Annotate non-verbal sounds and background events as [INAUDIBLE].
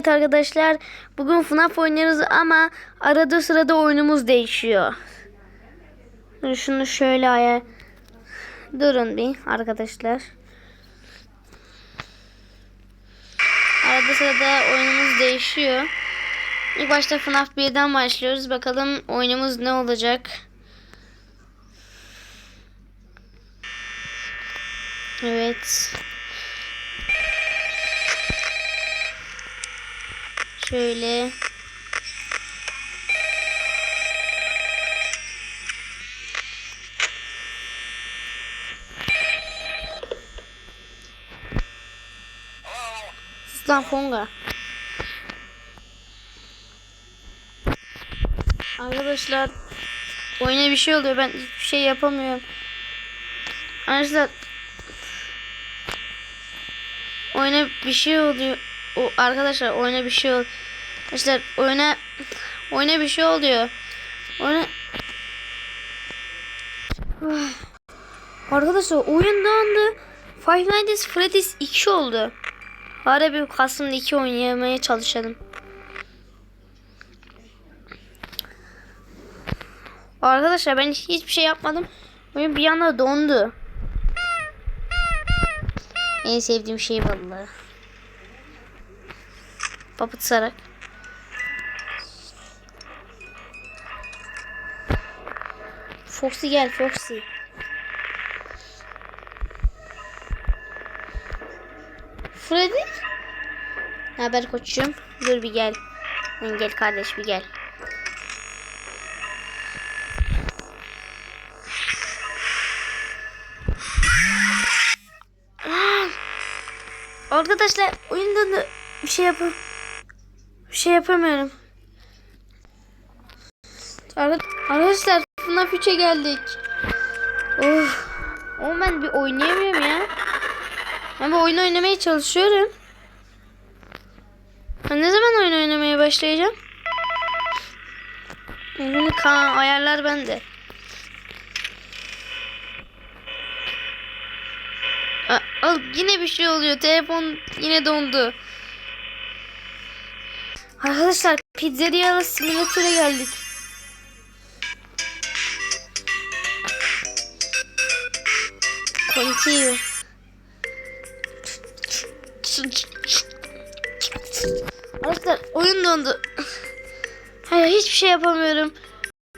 Evet arkadaşlar bugün FNAF oynuyoruz ama arada sırada oyunumuz değişiyor. Şunu şöyle aya durun bir arkadaşlar. Arada sırada oyunumuz değişiyor. İlk başta FNAF 1'den başlıyoruz. Bakalım oyunumuz ne olacak. Evet. Şöyle. Sus lan Fonga. Arkadaşlar oyuna bir şey oluyor. Ben hiçbir şey yapamıyorum. Arkadaşlar oyuna bir şey oluyor. O arkadaşlar oyuna bir şey oluyor. Arkadaşlar oyuna oyuna bir şey oluyor. Oyuna. [SIGHS] Arkadaşlar oyun dondu. Five Nights Freddy's 2 oldu. Bir Kasım'da 2 oynamaya çalışalım. Arkadaşlar ben hiçbir şey yapmadım. Oyun bir anda dondu. En sevdiğim şey vallahi. Papıt sarak. Foxy gel Foxy. Freddy? Ne haber koçum? Dur bir gel. Lan Gel kardeş bir gel. Arkadaşlar oyunda da bir şey yapam bir şey yapamıyorum. Ar- Arkadaşlar FNAF 3'e geldik. Of. Ama ben bir oynayamıyorum ya. Ben bu oyunu oynamaya çalışıyorum. Ben ne zaman oyun oynamaya başlayacağım? Bunu kan ayarlar bende. Al, yine bir şey oluyor. Telefon yine dondu. Arkadaşlar pizzeria simülatöre geldik. Continue. Arkadaşlar oyun dondu. Hayır hiçbir şey yapamıyorum.